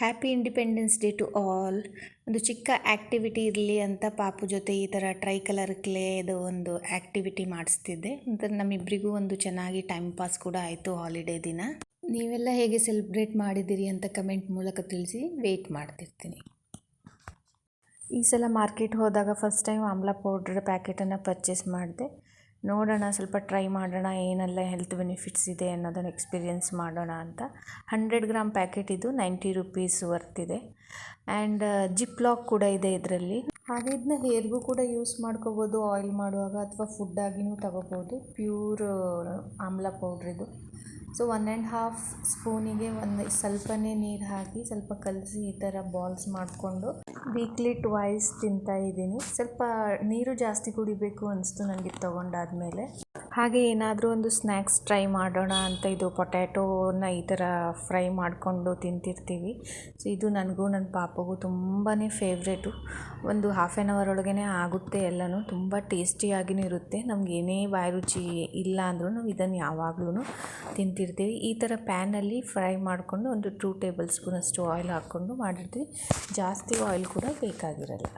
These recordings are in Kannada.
Happy independence day to all ಒಂದು ಚಿಕ್ಕ ಆ್ಯಕ್ಟಿವಿಟಿ ಇರಲಿ ಅಂತ ಪಾಪು ಜೊತೆ ಈ ಥರ ಟ್ರೈ ಕಲರ್ ಕ್ಲೇದು ಒಂದು ಆ್ಯಕ್ಟಿವಿಟಿ ಮಾಡಿಸ್ತಿದ್ದೆ. ಒಂಥರ ನಮ್ಮಿಬ್ಬರಿಗೂ ಒಂದು ಚೆನ್ನಾಗಿ ಟೈಮ್ ಪಾಸ್ ಕೂಡ ಆಯಿತು ಹಾಲಿಡೇ ದಿನ. ನೀವೆಲ್ಲ ಹೇಗೆ ಸೆಲೆಬ್ರೇಟ್ ಮಾಡಿದ್ದೀರಿ ಅಂತ ಕಮೆಂಟ್ ಮೂಲಕ ತಿಳಿಸಿ ವೆಯ್ಟ್ ಮಾಡ್ತಿರ್ತೀನಿ. ಈ ಸಲ ಮಾರ್ಕೆಟ್ ಹೋದಾಗ ಫಸ್ಟ್ ಟೈಮ್ ಆಮ್ಲ ಪೌಡ್ರ್ ಪ್ಯಾಕೆಟನ್ನು ಪರ್ಚೇಸ್ ಮಾಡಿದೆ. ನೋಡೋಣ, ಸ್ವಲ್ಪ ಟ್ರೈ ಮಾಡೋಣ, ಏನೆಲ್ಲ ಹೆಲ್ತ್ ಬೆನಿಫಿಟ್ಸ್ ಇದೆ ಅನ್ನೋದನ್ನು ಎಕ್ಸ್ಪೀರಿಯೆನ್ಸ್ ಮಾಡೋಣ ಅಂತ. ಹಂಡ್ರೆಡ್ ಗ್ರಾಮ್ ಪ್ಯಾಕೆಟ್ ಇದು ನೈಂಟಿ ರುಪೀಸ್ ವರ್ತ್ ಇದೆ. ಆ್ಯಂಡ್ ಜಿಪ್ ಲಾಕ್ ಕೂಡ ಇದೆ ಇದರಲ್ಲಿ. ಹಾಗೆ ಇದನ್ನ ಹೇರ್ಗೂ ಕೂಡ ಯೂಸ್ ಮಾಡ್ಕೋಬೋದು ಆಯಿಲ್ ಮಾಡುವಾಗ ಅಥವಾ ಫುಡ್ಡಾಗಿನೂ ತಗೋಬೋದು. ಪ್ಯೂರ್ ಆಮ್ಲ ಪೌಡ್ರ್ ಇದು. ಸೊ ಒನ್ ಆ್ಯಂಡ್ ಹಾಫ್ ಸ್ಪೂನಿಗೆ ಒಂದು ಸ್ವಲ್ಪನೇ ನೀರು ಹಾಕಿ, ಸ್ವಲ್ಪ ಕಲಸಿ ಈ ಥರ ಬಾಲ್ಸ್ ಮಾಡಿಕೊಂಡು ವೀಕ್ಲಿ ಟ್ವೈಸ್ ತಿಂತಾ ಇದ್ದೀನಿ. ಸ್ವಲ್ಪ ನೀರು ಜಾಸ್ತಿ ಕುಡಿಬೇಕು ಅನಿಸ್ತು ನನಗೆ ತೊಗೊಂಡಾದಮೇಲೆ. ಹಾಗೆ ಏನಾದರೂ ಒಂದು ಸ್ನ್ಯಾಕ್ಸ್ ಟ್ರೈ ಮಾಡೋಣ ಅಂತ ಇದು ಪೊಟ್ಯಾಟೋನ ಈ ಥರ ಫ್ರೈ ಮಾಡಿಕೊಂಡು ತಿಂತಿರ್ತೀವಿ. ಸೊ ಇದು ನನಗೂ ನನ್ನ ಪಾಪಗೂ ತುಂಬಾ ಫೇವ್ರೇಟು ಒಂದು ಹಾಫ್ ಆ್ಯನ್ ಅವರ್ ಒಳಗೇ ಆಗುತ್ತೆ ಎಲ್ಲನೂ. ತುಂಬ ಟೇಸ್ಟಿಯಾಗಿಯೂ ಇರುತ್ತೆ. ನಮ್ಗೆ ಏನೇ ಬಾಯಿ ರುಚಿ ಇಲ್ಲ ಅಂದ್ರೂ ನಾವು ಇದನ್ನು ಯಾವಾಗಲೂ ತಿಂತಿರ್ತೀವಿ. ಈ ಥರ ಪ್ಯಾನಲ್ಲಿ ಫ್ರೈ ಮಾಡಿಕೊಂಡು ಒಂದು ಟೂ ಟೇಬಲ್ ಸ್ಪೂನಷ್ಟು ಆಯಿಲ್ ಹಾಕ್ಕೊಂಡು ಮಾಡಿರ್ತೀವಿ. ಜಾಸ್ತಿ ಆಯಿಲ್ ಕೂಡ ಬೇಕಾಗಿರಲ್ಲ.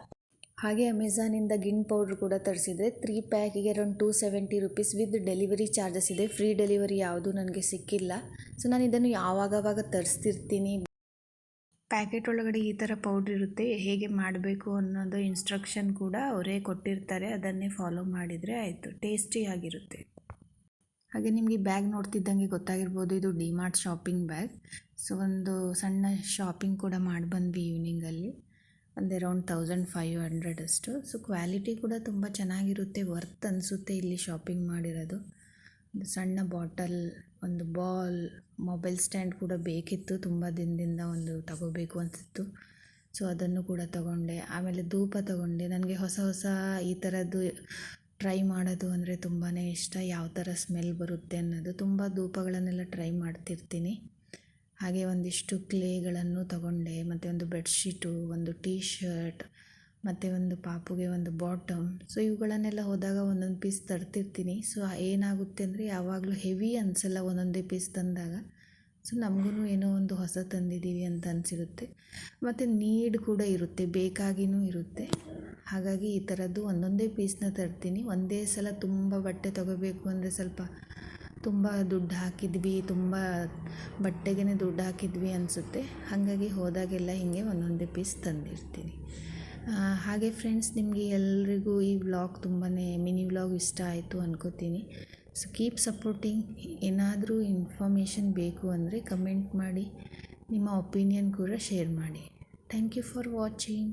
ಹಾಗೆ ಅಮೆಝಾನಿಂದ ಗಿನ್ ಪೌಡ್ರ್ ಕೂಡ ತರಿಸಿದೆ three ಪ್ಯಾಕಿಗೆ around two seventy rupees with delivery charges ಇದೆ. ಫ್ರೀ ಡೆಲಿವರಿ ಯಾವುದೂ ನನಗೆ ಸಿಕ್ಕಿಲ್ಲ. ಸೊ ನಾನು ಇದನ್ನು ಯಾವಾಗವಾಗ ತರಿಸ್ತಿರ್ತೀನಿ. ಪ್ಯಾಕೆಟ್ ಒಳಗಡೆ ಈ ಥರ ಪೌಡ್ರ್ ಇರುತ್ತೆ. ಹೇಗೆ ಮಾಡಬೇಕು ಅನ್ನೋದು ಇನ್ಸ್ಟ್ರಕ್ಷನ್ ಕೂಡ ಅವರೇ ಕೊಟ್ಟಿರ್ತಾರೆ. ಅದನ್ನೇ ಫಾಲೋ ಮಾಡಿದರೆ ಆಯಿತು. ಟೇಸ್ಟಿಯಾಗಿರುತ್ತೆ ಹಾಗೆ ನಿಮಗೆ ಬ್ಯಾಗ್ ನೋಡ್ತಿದ್ದಂಗೆ ಗೊತ್ತಾಗಿರ್ಬೋದು. ಇದು ಡಿಮಾರ್ಟ್ ಶಾಪಿಂಗ್ ಬ್ಯಾಗ್. ಸೊ ಒಂದು ಸಣ್ಣ ಶಾಪಿಂಗ್ ಕೂಡ ಮಾಡಿ ಬಂದ್ವಿ ಈವ್ನಿಂಗಲ್ಲಿ. ಒಂದು ಅರೌಂಡ್ ತೌಸಂಡ್ ಫೈವ್ ಹಂಡ್ರೆಡ್ ಅಷ್ಟು. ಸೊ ಕ್ವಾಲಿಟಿ ಕೂಡ ತುಂಬ ಚೆನ್ನಾಗಿರುತ್ತೆ. ವರ್ತ್ ಅನಿಸುತ್ತೆ ಇಲ್ಲಿ ಶಾಪಿಂಗ್ ಮಾಡಿರೋದು. ಒಂದು ಸಣ್ಣ ಬಾಟಲ್ ಒಂದು ಬಾಲ್ ಮೊಬೈಲ್ ಸ್ಟ್ಯಾಂಡ್ ಕೂಡ ಬೇಕಿತ್ತು. ತುಂಬ ದಿನದಿಂದ ಒಂದು ತಗೋಬೇಕು ಅನಿಸಿತ್ತು. ಸೊ ಅದನ್ನು ಕೂಡ ತಗೊಂಡೆ. ಆಮೇಲೆ ಧೂಪ ತಗೊಂಡೆ. ನನಗೆ ಹೊಸ ಹೊಸ ಈ ಥರದ್ದು ಟ್ರೈ ಮಾಡೋದು ಅಂದರೆ ತುಂಬಾ ಇಷ್ಟ. ಯಾವ ಥರ ಸ್ಮೆಲ್ ಬರುತ್ತೆ ಅನ್ನೋದು. ತುಂಬ ಧೂಪಗಳನ್ನೆಲ್ಲ ಟ್ರೈ ಮಾಡ್ತಿರ್ತೀನಿ. ಹಾಗೆ ಒಂದಿಷ್ಟು ಕ್ಲೇಗಳನ್ನು ತಗೊಂಡೆ. ಮತ್ತು ಒಂದು ಬೆಡ್ಶೀಟು, ಒಂದು ಟೀ ಶರ್ಟ್ ಮತ್ತು ಒಂದು ಪಾಪುಗೆ ಒಂದು ಬಾಟಮ್. ಸೊ ಇವುಗಳನ್ನೆಲ್ಲ ಹೋದಾಗ ಒಂದೊಂದು ಪೀಸ್ ತರ್ತಿರ್ತೀನಿ. ಸೊ ಏನಾಗುತ್ತೆ ಅಂದರೆ ಯಾವಾಗಲೂ ಹೆವಿ ಅನಿಸಲ್ಲ ಒಂದೊಂದೇ ಪೀಸ್ ತಂದಾಗ. ಸೊ ನಮಗೂ ಏನೋ ಒಂದು ಹೊಸ ತಂದಿದ್ದೀವಿ ಅಂತ ಅನಿಸಿರುತ್ತೆ. ಮತ್ತು ನೀಡ್ ಕೂಡ ಇರುತ್ತೆ ಬೇಕಾಗಿಯೂ ಇರುತ್ತೆ. ಹಾಗಾಗಿ ಈ ಥರದ್ದು ಒಂದೊಂದೇ ಪೀಸ್ನ ತರ್ತೀನಿ. ಒಂದೇ ಸಲ ತುಂಬ ಬಟ್ಟೆ ತೊಗೋಬೇಕು ಅಂದರೆ ಸ್ವಲ್ಪ ತುಂಬ ದುಡ್ಡು ಹಾಕಿದ್ವಿ, ತುಂಬ ಬಟ್ಟೆಗೇ ದುಡ್ಡು ಹಾಕಿದ್ವಿ ಅನಿಸುತ್ತೆ. ಹಾಗಾಗಿ ಹೋದಾಗೆಲ್ಲ ಹೀಗೆ ಒಂದೊಂದೇ ಪೀಸ್ ತಂದಿರ್ತೀನಿ. ಹಾಗೆ ಫ್ರೆಂಡ್ಸ್ ನಿಮಗೆ ಎಲ್ರಿಗೂ ಈ ವ್ಲಾಗ್ ತುಂಬಾ ಮಿನಿ ವ್ಲಾಗ್ ಇಷ್ಟ ಆಯಿತು ಅನ್ಕೋತೀನಿ. ಸೊ ಕೀಪ್ ಸಪೋರ್ಟಿಂಗ್ ಏನಾದರೂ ಇನ್ಫಾರ್ಮೇಷನ್ ಬೇಕು ಅಂದರೆ ಕಮೆಂಟ್ ಮಾಡಿ, ನಿಮ್ಮ ಒಪಿನಿಯನ್ ಕೂಡ ಶೇರ್ ಮಾಡಿ. Thank you for watching